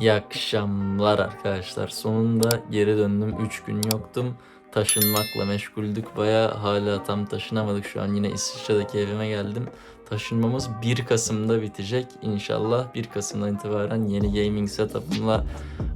İyi akşamlar arkadaşlar. Sonunda geri döndüm. 3 gün yoktum. Taşınmakla meşguldük. Baya hala tam taşınamadık. Şu an yine İsviçre'deki evime geldim. Taşınmamız 1 Kasım'da bitecek. İnşallah 1 Kasım'dan itibaren yeni gaming setup'ımla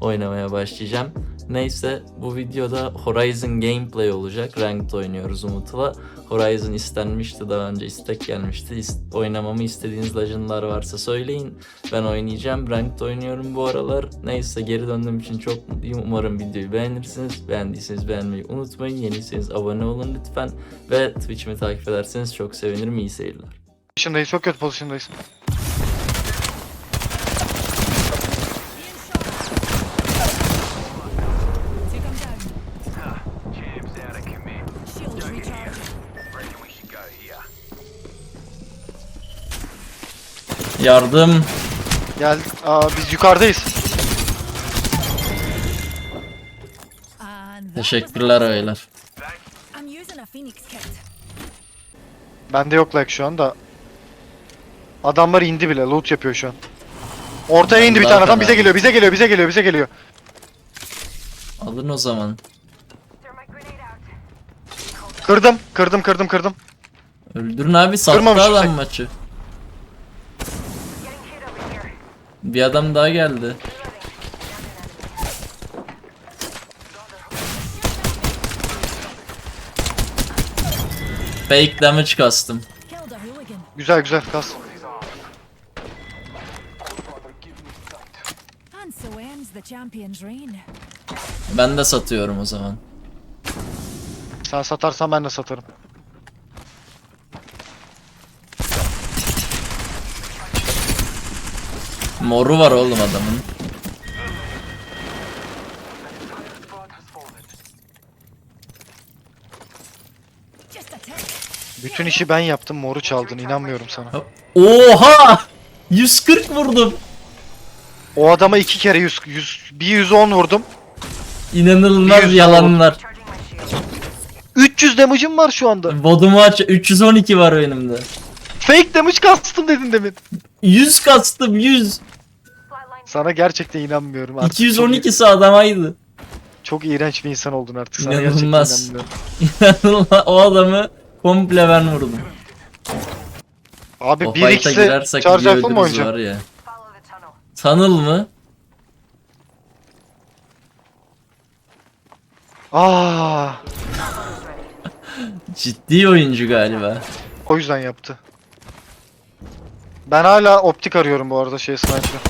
oynamaya başlayacağım. Neyse bu videoda Horizon gameplay olacak. Ranked oynuyoruz Umut'la. Horizon istenmişti daha önce istek gelmişti. İst- oynamamı istediğiniz legendlar varsa söyleyin. Ben oynayacağım. Ranked oynuyorum bu aralar. Neyse geri döndüğüm için çok mutluyum. Umarım videoyu beğenirsiniz. Beğendiyseniz beğenmeyi unutmayın. Yeniyseniz abone olun lütfen. Ve Twitch'imi takip ederseniz çok sevinirim. İyi seyirler. Pozisyondayız, çok kötü pozisyondayız. Yardım. Gel, aa, biz yukarıdayız. Teşekkürler beyler. Bende yok like şu anda. Adamlar indi bile, loot yapıyor şu an. Ortaya indi bir tane adam, bize geliyor, bize geliyor, bize geliyor, bize geliyor. Alın o zaman. Kırdım, kırdım, kırdım, kırdım. Öldürün abi sattı Kırmamış adam maçı. Bir adam daha geldi. Fake damage kastım. Güzel güzel, kas. And so ends the champion's reign. Ben de satıyorum o zaman. Sen satarsan ben de satarım. Moru var oğlum adamın. Bütün işi ben yaptım, moru çaldın, inanmıyorum sana. Oha! 140 vurdum. O adama iki kere 100, 100 bir 110 vurdum. İnanılmaz Bir yalanlar. 300 damage'ım var şu anda. Vodumu aç 312 var benim de. Fake damage kastım dedin demin. 100 kastım 100. Sana gerçekten inanmıyorum artık. 212'si adamaydı. Çok, iğrenç bir insan oldun artık. Sana İnanılmaz. İnanılmaz o adamı komple ben vurdum. Abi O 1 fight'a x'e girersek charge mı var ya. Tunnel mı? Aa, Ciddi oyuncu galiba. o yüzden yaptı. Ben hala optik arıyorum bu arada şey sniper.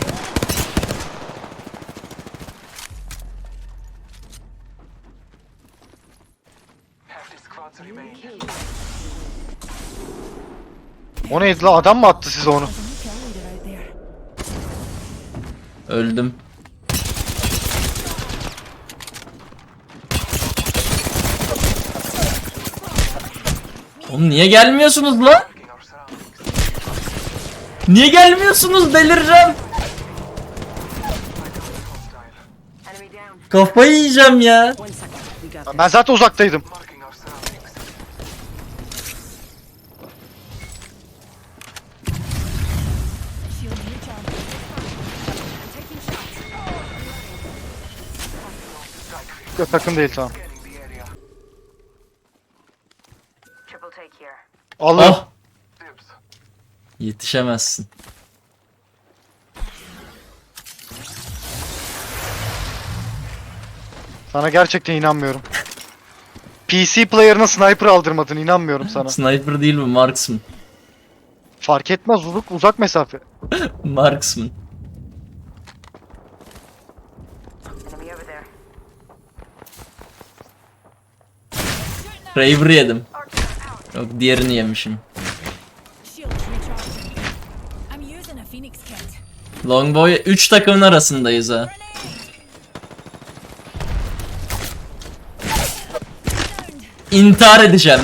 O neydi la adam mı attı size onu? Öldüm. Oğlum niye gelmiyorsunuz lan? Niye gelmiyorsunuz? Delireceğim. Kafayı yiyeceğim ya. Ben zaten uzaktaydım. Ya, takım değil tamam. Allah. Ah. Yetişemezsin. Sana gerçekten inanmıyorum. PC player'ına sniper aldırmadın inanmıyorum sana. Sniper değil bu marksman. Fark etmez uzak, uzak mesafe. Marksman. Raver yedim. Yok diğerini yemişim. Longboy 3 takımın arasındayız ha. İntihar edeceğim.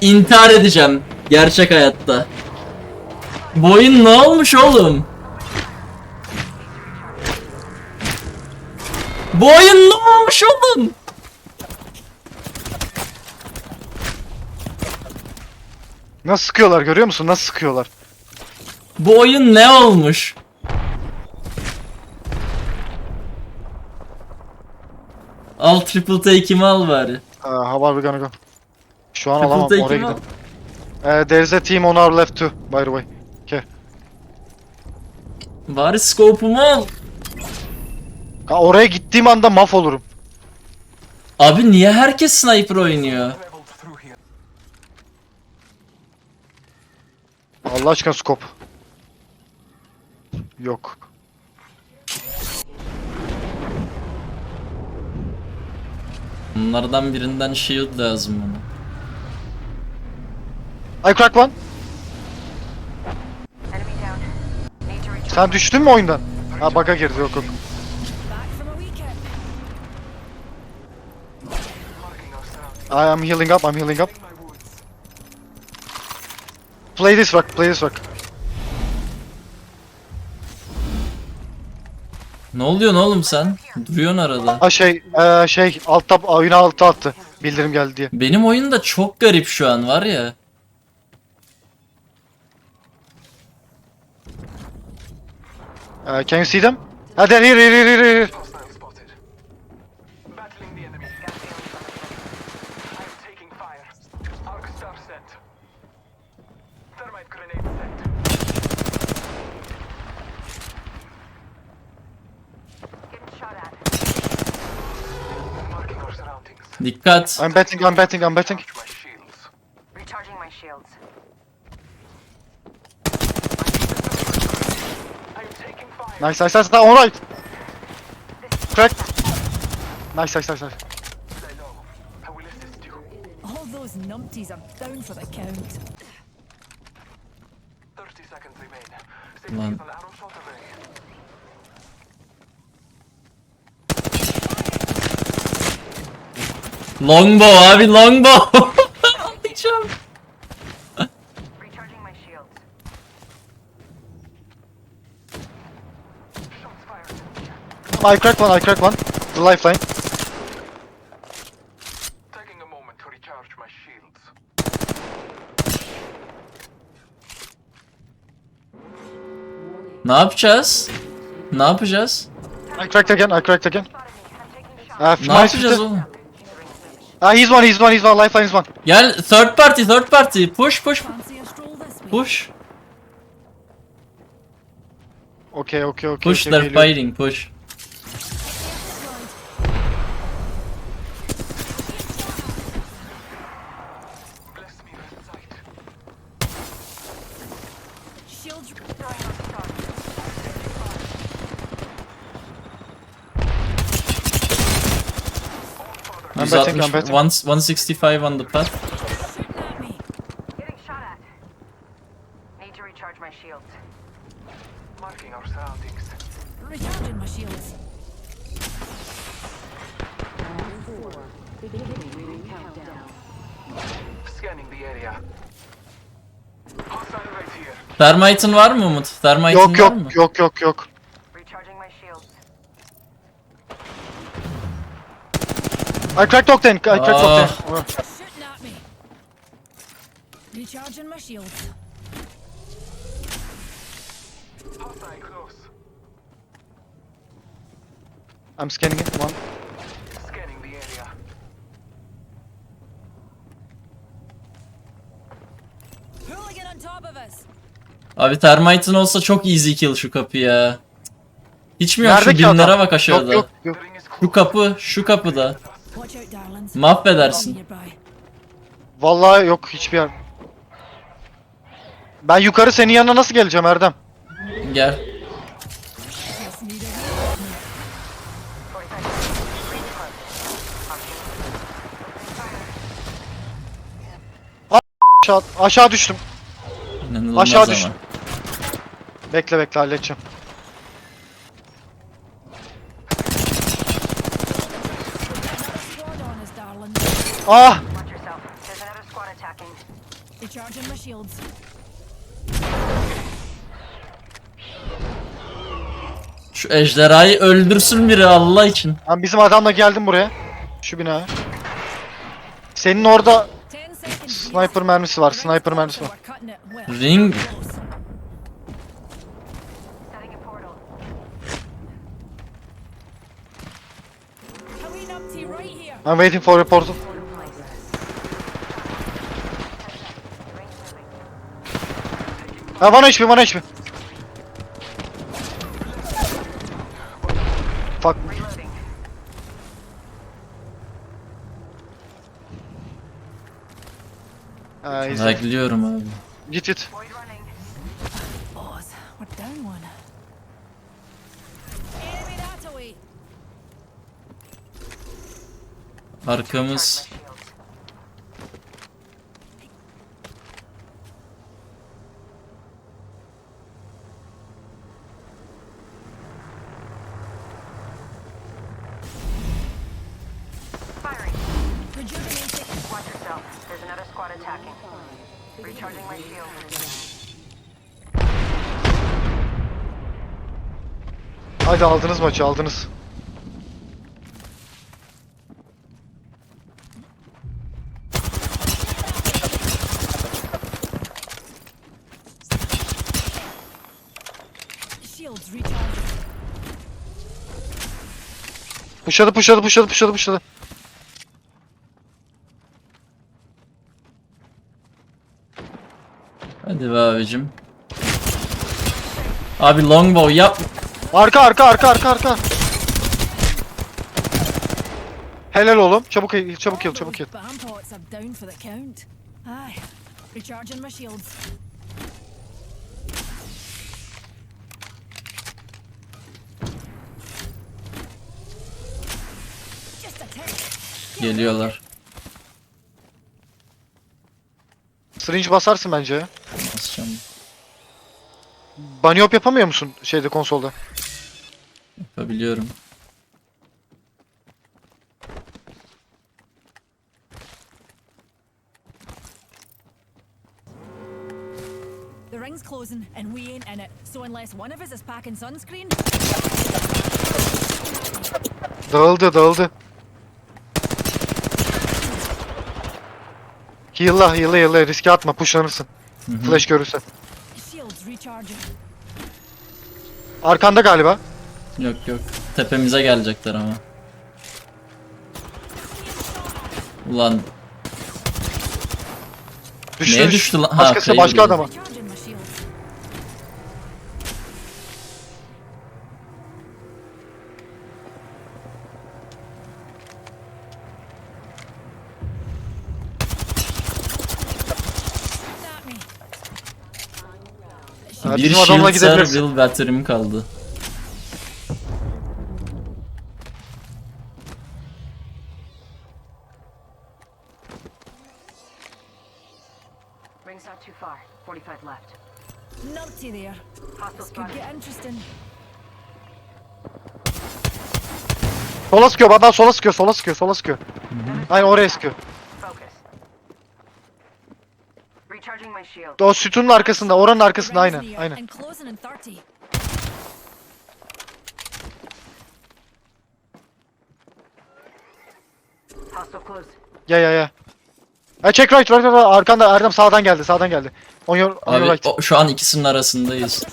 İntihar edeceğim. Gerçek hayatta. Bu oyun ne olmuş oğlum? Bu oyun ne olmuş oğlum? Nasıl sıkıyorlar görüyor musun? Nasıl sıkıyorlar? Bu oyun ne olmuş? Al triple take'imi al bari. Uh, how are we gonna go? Şu an triple alamam oraya gidelim. Uh, ee, there's a team on our left too by the way. Okay. Bari scope'umu al. Ya oraya gittiğim anda maf olurum. Abi niye herkes sniper oynuyor? Allah aşkına scope. Yok. Bunlardan birinden shield lazım bana. I crack one. Sen düştün mü oyundan? Ha bug'a girdi yok yok. I am healing up, I'm healing up. Play this rock, play this rock. Ne oluyorsun oğlum sen? Duruyorsun arada. Ha şey, eee şey, alt tab, oyuna altı attı. Bildirim geldi diye. Benim oyun da çok garip şu an var ya. Uh, can you see them? Ha there, here, here, here, here, here. Dikkat. I'm betting, I'm betting, I'm betting. My shields. Recharging my shields. I am taking fire. Nice, nice, nice, nice, alright. Crack. Nice, nice, nice, nice. I will assist you. All those numpties are down for the count. 30 seconds remain. Safety Lan. Longbow abi longbow. Alacağım. I crack one, I crack one. The lifeline. Taking a moment to recharge my shields. Ne yapacağız? Ne yapacağız? I cracked again, I cracked again. Uh, Ne yapacağız oğlum? Ah, he's one, he's one, he's one. Lifeline is one. Gel third party third party push push Fancy a stroll this way? push Okay, okay, okay. push okay, they're geliyorum. fighting push. Shields out the shot. I'm betting, I'm 160, betting. one- 165 on the path. Getting shot at. Need to recharge my shields. Marking our surroundings. Recharging my shields. Scanning the area. Hostile right here. Thermite'ın var mı Umut? Thermite'ın Yok var mı? yok, yok yok yok. Recharging my shields. I cracked octane, I cracked Ah. octane. Shooting at me. Recharging my shields. I'm scanning it, one. Scanning the area. Hooligan on top of us. Abi Thermite'ın olsa çok easy kill şu kapı ya. Hiç mi yok şu Nerede ki binlere adam? bak aşağıda. Yok yok yok. Şu kapı, şu kapıda. Mahvedersin. Vallahi yok hiçbir yer. Ben yukarı senin yanına nasıl geleceğim Erdem? Gel. Just need a 45 seconds. Ring's close. Aşağı, aşağı düştüm. İnanılmaz Aşağı ama. düştüm. Bekle bekle halledeceğim. squad on us, darlings. Ah! Watch yourself. There's another squad attacking. Recharging my shields. Şu ejderhayı öldürsün biri Allah için. Ben bizim adamla geldim buraya. Şu binaya. Senin orada 10 seconds. sniper mermisi var. Sniper mermisi var. We're cutting it well. Ring right here. I'm waiting for reportal. Ha one HP, one HP. Fuck. Ha, izle. Bekliyorum abi. Git git. Void squad attacking. Recharging my shield. Hadi aldınız maçı aldınız. Pushladı pushladı pushladı pushladı pushladı. Hadi be abicim. Abi longbow yap. Arka arka arka arka arka. Helal oğlum. Çabuk heal, çabuk heal, çabuk heal. But I'm pots are down for the count. Aye. Recharging my shields. Just a tick. Geliyorlar. Syringe basarsın bence ya. Basacağım. Bunny hop yapamıyor musun şeyde konsolda? Yapabiliyorum. The ring's closing and we ain't in it. So unless one of us is packing sunscreen, Dağıldı dağıldı. Heal'la heal'la heal'la riske atma pushlanırsın. Hı hı. Flash görürse. shields recharging. Arkanda galiba. Yok yok. Tepemize gelecekler ama. Ulan Düştü, Neye düştü. düştü lan? Ha, Başkası kayı başka vuruyor. adama. Recharging my shields. At me. Bir bizim adamla shield gidebiliriz. battery'm kaldı. Ring's not too far. 45 left. Numpty there. Hostile This could spotted. get interesting. Sola sıkıyor adam sola sıkıyor sola sıkıyor sola sıkıyor. Aynen oraya sıkıyor. Focus. Recharging my shield. O sütunun arkasında oranın arkasında aynen aynen. And closing in 30. Hostile close. Ya ya ya. Ha check right right right arkanda Erdem sağdan geldi sağdan geldi. On your, on your Abi right. o- şu an ikisinin arasındayız. Shoot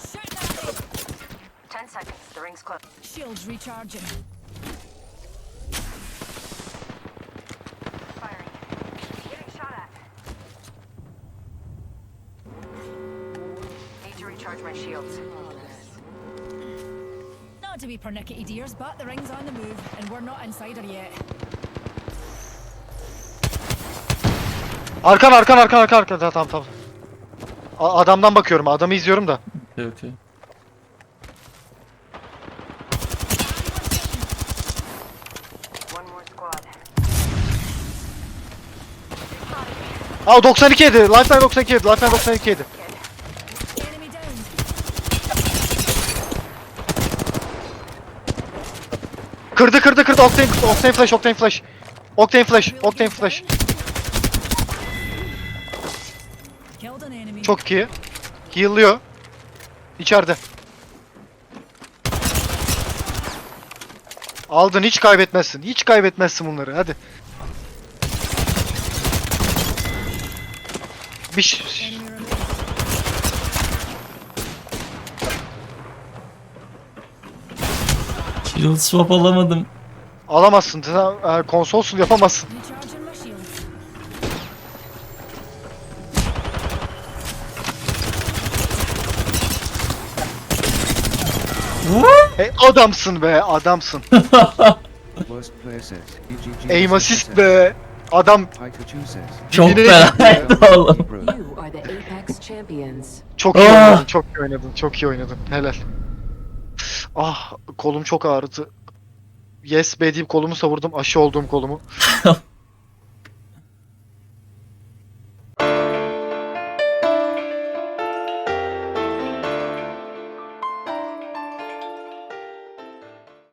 that 10 seconds. The ring's close. Shields recharging. Firing. Getting shot at. Need to recharge my shields. Not to be pernickety dears, but the ring's on the move, and we're not inside her yet. Arkan arkan arkan arkan arkan tamam tamam. A- adamdan bakıyorum adamı izliyorum da. Okey okey. One more squad. Aa 92 yedi. Lifetime 92 yedi. Lifetime 92 yedi. Kırdı kırdı kırdı. Octane, Octane flash, Octane flash. Octane flash, Octane flash. Çok iyi. Heal'lıyor. İçeride. Aldın hiç kaybetmezsin. Hiç kaybetmezsin bunları. Hadi. Bir Shield swap alamadım. Alamazsın. Sen e, konsolsun yapamazsın. Recharging my shields. E, adamsın be adamsın. Worst says. EGG Aim assist be. Adam. Çok Dibine fenaydı oğlum. Bro. You are the Apex champions. çok iyi Ah! oynadın. Çok iyi oynadın. Çok iyi oynadın. Helal. Ah kolum çok ağrıdı. Yes be deyip kolumu savurdum. Aşı olduğum kolumu.